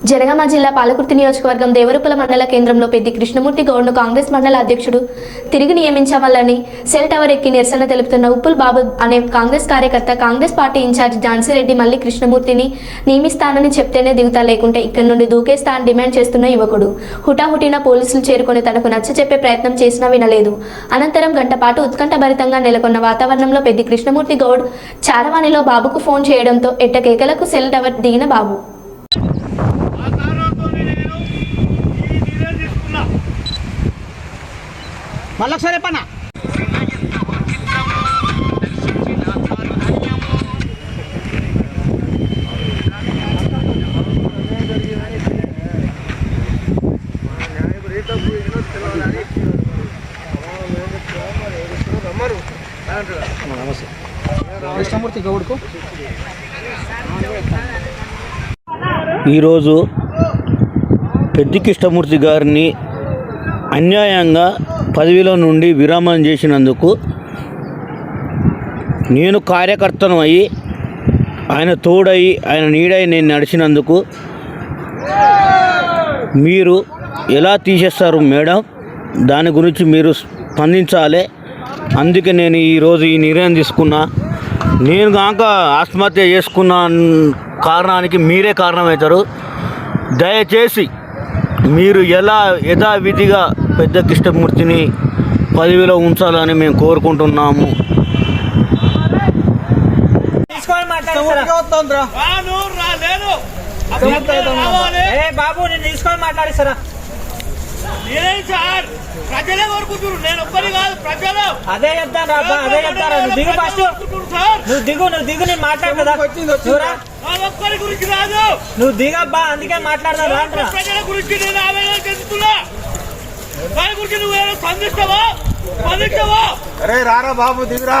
జనగామ జిల్లా పాలకుర్తి నియోజకవర్గం దేవరూపల మండల కేంద్రంలో పెద్ది కృష్ణమూర్తి గౌడ్ను కాంగ్రెస్ మండల అధ్యక్షుడు తిరిగి నియమించవాలని సెల్ టవర్ ఎక్కి నిరసన తెలుపుతున్న ఉప్పుల్ బాబు అనే కాంగ్రెస్ కార్యకర్త కాంగ్రెస్ పార్టీ ఇన్ఛార్జ్ ఝాన్సీరెడ్డి మళ్ళీ కృష్ణమూర్తిని నియమిస్తానని చెప్తేనే దిగుతా లేకుంటే ఇక్కడి నుండి దూకేస్తా అని డిమాండ్ చేస్తున్న యువకుడు. హుటాహుటిన పోలీసులు చేరుకొని తనకు నచ్చ చెప్పే ప్రయత్నం చేసినా వినలేదు. అనంతరం గంటపాటు ఉత్కంఠభరితంగా నెలకొన్న వాతావరణంలో పెద్ది కృష్ణమూర్తి గౌడ్ చారవాణిలో బాబుకు ఫోన్ చేయడంతో ఎట్టకేకలకు సెల్ టవర్ దిగిన బాబు ఆ కారణంతో నేను ఈ నిర్ణయం తీసుకున్నా మళ్ళీ మళ్ళొకసారి చెప్పన్నా. కృష్ణమూర్తి గౌడ్కు ఈరోజు పెద్ది కృష్ణమూర్తి గారిని అన్యాయంగా పదవిలో నుండి విరామం చేసినందుకు నేను కార్యకర్తను అయ్యి ఆయన తోడై ఆయన నీడై నేను నడిచినందుకు మీరు ఎలా తీసేస్తారు మేడం? దాని గురించి మీరు స్పందించాలి. అందుకే నేను ఈరోజు ఈ నిర్ణయం తీసుకున్నా. నేను కాక ఆత్మహత్య చేసుకున్న కారణానికి మీరే కారణమవుతారు. దయచేసి మీరు ఎలా యథావిధిగా పెద్ద కృష్ణమూర్తిని పదవిలో ఉంచాలని మేము కోరుకుంటున్నాము. తీసుకొని మాట్లాడిస్తారా? రాను రాలేను అభ్యంతరం రావాలి. ఏ బాబు నేను తీసుకొని మాట్లాడిస్తారా? నేనేం సార్? ప్రజలే కోరుకుంటున్నారు. నేను ఒక్కరి కాదు ప్రజలు. అదే చెప్తాను రా అదే చెప్తారా నువ్వు దిగు ఫస్ట్ కోరుకుంటున్నారు సార్? నువ్వు దిగు నువ్వు దిగు నేను మాట్లాడదా చూరా నా ఒక్కరి గురించి రాదు నువ్వు దిగబ్బా అందుకే మాట్లాడదా రాంట్రా ప్రజల గురించి నేను ఆవేదన చెందుతున్నా. దాని గురించి నువ్వు ఏమైనా స్పందిస్తావా? స్పందించవా అరే రారా బాబు దిగురా.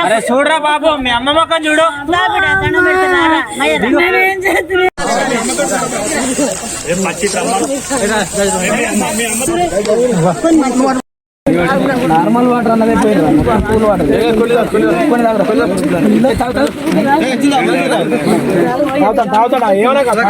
అరే చూడరా బాబు మీ అమ్మ మొక్క చూడు. నార్మల్ వాటర్ అన్నదే పేరు. కూల్ వాటర్ కొన్ని తాగుతాడా ఏమన్నా కదా